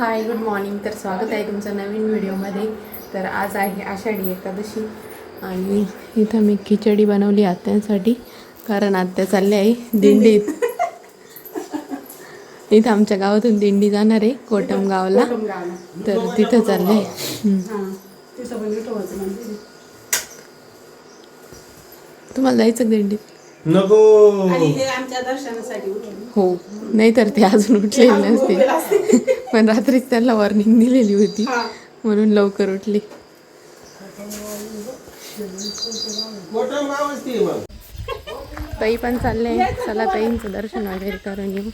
Hi good morning तर स्वागत आहे तुमचं नवीन व्हिडिओमध्ये तर आज आहे आषाढी एकादशी आणि इथं मी खिचडी बनवली आत्यांसाठी कारण आत्या चालले आहे दिंडीत. इथं आमच्या गावातून दिंडी जाणार आहे कोटम गावला. तर तिथं चालले. हम्म. तुम्हाला जायचं दिंडीत? नको. आणि हे आमच्या दर्शनासाठी हो. नाही तर ते अजून उठलेले नसते पण रात्रीच त्यांना वॉर्निंग दिलेली होती. म्हणून लवकर उठली. मोठं मग. ताई पण चालले. चला ताईंचं दर्शन वगैरे करून येऊ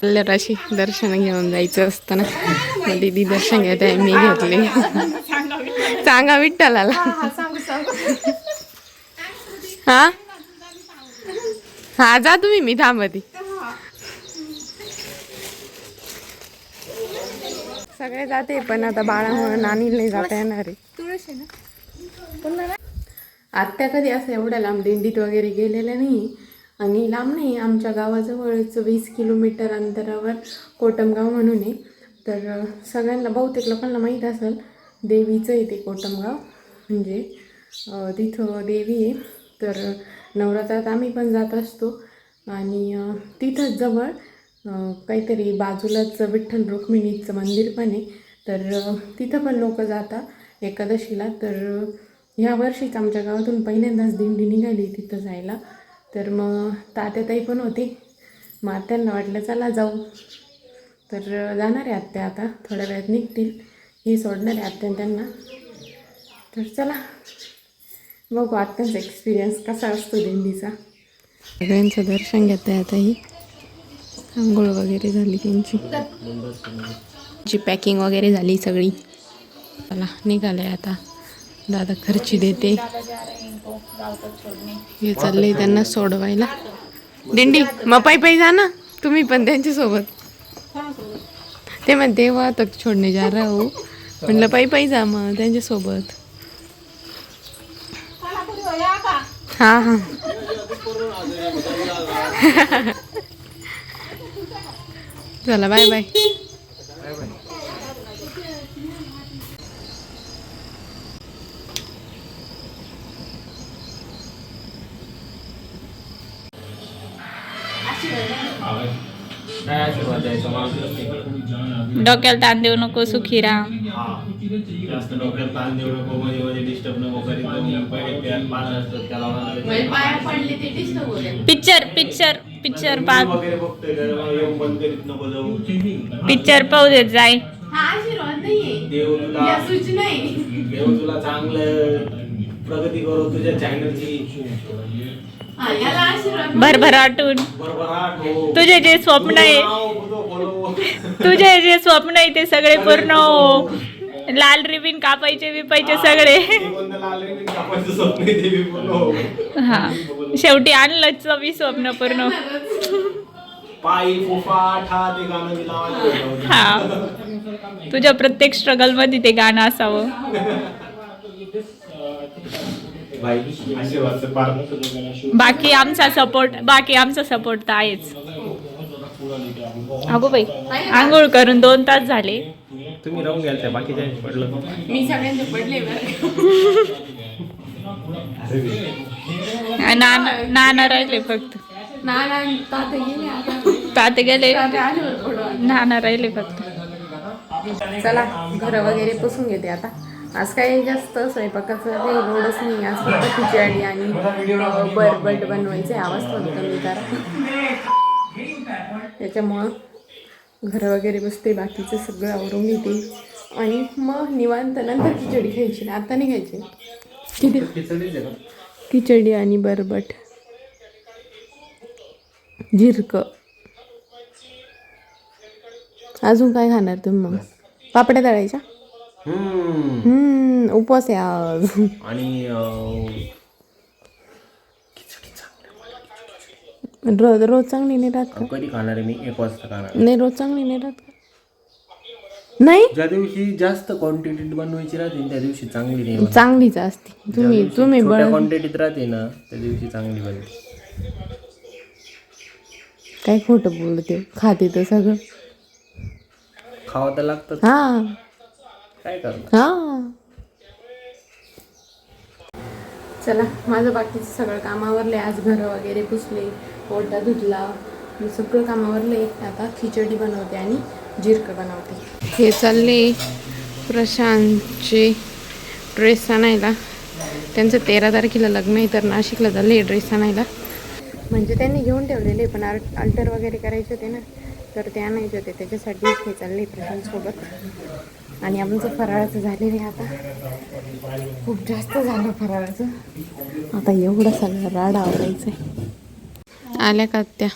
चालल्यावर अशी दर्शन घेऊन जायचं असतं ना मग दीदी दर्शन घेत आहे मी घेतले. सांगा विठ्ठलाला हा? हा जा तुम्ही मी थांबते. सगळे जाते पण आता बाळामुळे नानी नाही जाता येणार आहे. आत्या कधी असं एवढ्या लांब दिंडीत वगैरे गेलेल्या नाही. आणि लांब नाही आमच्या गावाजवळच वीस किलोमीटर अंतरावर कोटमगाव म्हणून आहे. तर सगळ्यांना बहुतेक लोकांना माहीत असेल देवीचं आहे ते कोटमगाव. म्हणजे तिथं देवी आहे. तर नवरात्रात आम्ही पण जात असतो. आणि तिथंच जवळ काहीतरी बाजूलाच विठ्ठल रुक्मिणीचं मंदिर पण आहे. तर तिथं पण लोक जातात एकादशीला. तर ह्या वर्षीच आमच्या गावातून पहिल्यांदाच दिंडी निघाली तिथं जायला. तर मग तात्याताई पण होते. मग आत्यांना वाटलं चला जाऊ. तर जाणार आहे आत्या आता. थोड्या वेळात निघतील. हे सोडणार आहे आत्या त्यांना. तर चला. बघू आत्यांचा एक्सपिरियन्स कसा असतो दिंडीचा. सगळ्यांचं दर्शन घेत आहे आता ही आंघोळ वगैरे झाली त्यांची. जी पॅकिंग वगैरे झाली सगळी. चला निघाले आता. दादा खर्ची देते. हे चाललंय त्यांना सोडवायला. दिंडी मग पायी पायी जा ना. तुम्ही पण त्यांच्यासोबत ते म्हणते वा छोडणे जा राहू म्हटलं म्हणलं पायी पायी जा मग त्यांच्यासोबत हा हा. चला बाय बाय. डोक्याला ताण देऊ नको सुखी राहा. जास्त डोक्यात ताण देऊ नको मध्ये मध्ये डिस्टर्ब नको करीत पाच असतात त्याला पाया पडले ते डिस्टर्ब होते पिक्चर पिक्चर पिक्चर पा वगैरे बघतोय येऊन बंद करीत नको जाऊ. पिक्चर पाहू देत जाय. हा देव तुला देव तुला चांगलं प्रगती करू तुझ्या चॅनलची याला आशीर्वाद भरभराटून हो. तुझे जे स्वप्न आहे. तुझे जे स्वप्न आहे ते सगळे पूर्ण हो. लाल रिबीन कापायचे बिपायचे सगळे. हा शेवटी आणलंच मी स्वप्न पूर्ण. हा तुझ्या प्रत्येक स्ट्रगलमध्ये ते गाणं असावं. बाकी आमचा सपोर्ट बाकी आमचा सपोर्ट तर आहेच. अगो बाई आंघोळ करून दोन तास झाले. तुम्ही राहून गेल त्या बाकीच्या पडलं मी सगळ्यांचे पडले नाना नाना राहिले फक्त ना ना ताते गेले आता ताते नाना राहिले फक्त चला घर वगैरे पुसून घेते आता. आज काही जास्त स्वयंपाकाचं काही लोडच नाही. आज फक्त खिचडी आणि बरबट बनवायचे. आवाज थोडा कमी करा. त्याच्यामुळं घर वगैरे बसते बाकीचं सगळं आवरून घेते. आणि मग निवांत नंतर खिचडी खायची आता नाही खायची. किती? खिचडी आणि बरबट. झिरक अजून काय खाणार तुम्ही मग? पापड्या तळायच्या? उपवास आहे आज. आणि रोज रोज चांगली नाही राहत का? कधी खाणार आहे मी? एक वाजता खाणार नाही रोज चांगली नाही राहत का? नाही? ज्या दिवशी जास्त क्वांटिटीत बनवायची राहते ना, त्या दिवशी चांगली नाही बनत. चांगलीच असते. तुम्ही तुम्ही छोट्या बळ क्वांटिटीत राहते ना त्या दिवशी चांगली बनते. काय खोटं बोलते? खाते तर सगळं. खावं तर लागतं. हा. काय करणार? हा. चला माझं बाकीचं सगळं कामावरले आज घरं वगैरे पुसले. ओटा धुतला मी सगळं कामावरले आता खिचडी बनवते आणि जिरकं बनवते. हे चालले प्रशांतचे ड्रेस आणायला. त्यांचं तेरा तारखेला लग्न आहे तर नाशिकला चालले ड्रेस आणायला. म्हणजे त्यांनी घेऊन ठेवलेले पण आर्ट अल्टर वगैरे करायचे होते ना तर ते आणायचे होते. त्याच्यासाठी हे चालले प्रशांतसोबत. आणि आमचं फराळाचं झालेलं आहे आता. खूप जास्त झालं फराळाचं. आता एवढं सगळं राड आवडायचं आहे आल्या का त्या?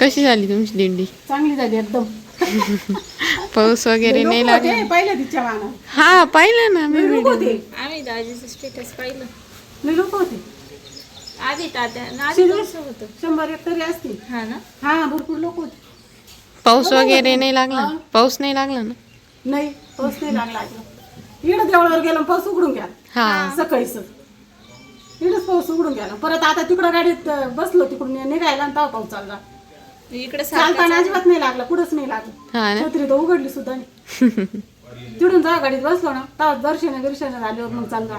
कशी झाली तुमची दिंडी? चांगली झाली एकदम. पाऊस वगैरे नाही लागला? पहिल्या तिच्या माना हा पाहिलं ना मी आम्ही दाजीचं स्टेटस पाहिलं. लई लोक होते. आधी तात्या आधी कसं होतं. शंभर एक तरी असतील. हा ना? हा भरपूर लोक होते. पाऊस वगैरे नाही लागला? पाऊस नाही लागला ना? नाही पाऊस नाही लागला. इकडं देवळावर गेला पाऊस उघडून गेला. हा. सकाळीच. इकडंच पाऊस उघडून गेला परत आता तिकडं गाडीत बसलो तिकडून निघायला आणि तेव्हा पाऊस चालला. इकडे चालताना अजिबात नाही लागला कुठंच नाही लागला. ना? छत्री तर उघडली सुद्धा नाही. तिकडून जा गाडीत बसलो ना तेव्हा दर्शन दर्शन झाल्यावर मग चालला.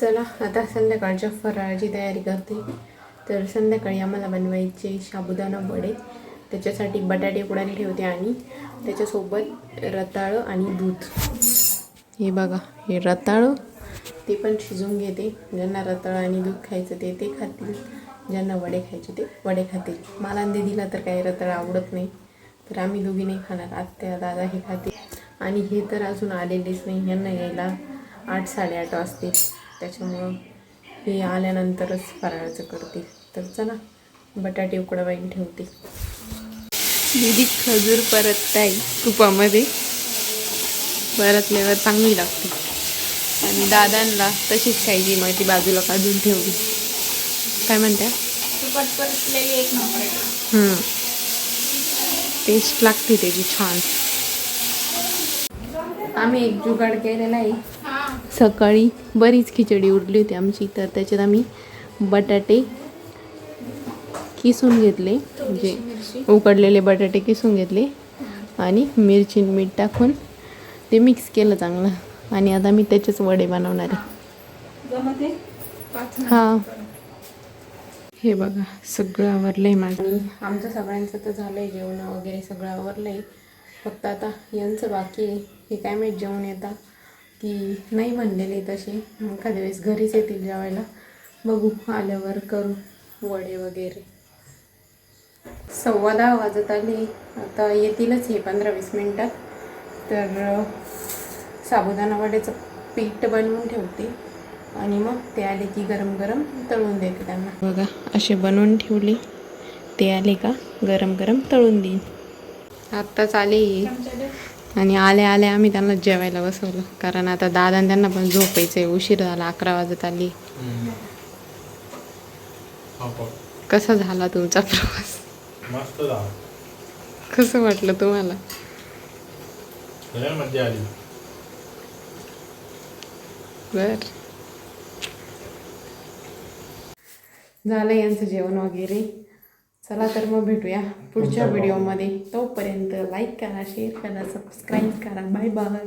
चला आता संध्याकाळच्या फराळाची तयारी करते. तर संध्याकाळी आम्हाला बनवायचे साबुदाणा वडे. त्याच्यासाठी बटाटे उकडायला ठेवते आणि त्याच्यासोबत रताळं आणि दूध. हे बघा हे रताळं ते पण शिजवून घेते. ज्यांना रताळ आणि दूध खायचं ते ते खातील. ज्यांना वडे खायचे ते वडे खातील. मला आणि तर काही रताळ आवडत नाही. तर आम्ही दोघी नाही खाणार. आत्या दादा हे खातील. आणि हे तर अजून आलेलेच नाही. यांना यायला आठ साडेआठ वाजतील. त्याच्यामुळं हे आल्यानंतरच फराळाचं करतील. तर चला बटाटे उकडावाईन ठेवते दिदी खजूर परत ताई तुपामध्ये. परतल्यावर चांगली लागते. आणि दादांना तशीच खायची मग ती बाजूला काढून ठेवली. काय म्हणत्या? टेस्ट लागते त्याची छान. आम्ही एक जुगाड केलेला आहे सकाळी बरीच खिचडी उरली होती आमची तर त्याच्यात आम्ही बटाटे किसून घेतले. म्हणजे उकडलेले बटाटे किसून घेतले. आणि मिरची मीठ टाकून ते मिक्स केलं चांगलं. आणि आता मी त्याचेच वडे बनवणार आहे. हा. हे बघा सगळं आवरलं आहे माझं आमचं सगळ्यांचं तर झालं आहे जेवण वगैरे सगळं आवरलं आहे फक्त आता यांचं बाकी आहे. हे काय माहीत जेवण येता? की नाही म्हणलेले तसे. मग एखाद्या वेळेस घरीच येतील जेवायला. बघू आल्यावर करू वडे वगैरे. सव्वा दहा वाजत आले. आता येतीलच हे पंधरा वीस मिनटात. तर साबुदाणा वड्याचं पीठ बनवून ठेवते. आणि मग ते आले की गरम गरम तळून देते त्यांना. बघा असे बनवून ठेवले. ते आले का? गरम गरम तळून देईन. आत्ताच आले. आणि आले आले आम्ही त्यांना जेवायला बसवलं. कारण आता दादा त्यांना पण झोपायचं आहे. उशीर झाला अकरा वाजत आली. कसा झाला तुमचा प्रवास? मस्त झालं. कसं वाटलं तुम्हाला? बर झालं यांचं जेवण वगैरे. चला तर मग भेटूया पुढच्या व्हिडिओमध्ये तोपर्यंत लाईक करा शेअर करा सबस्क्राईब करा. Bye bye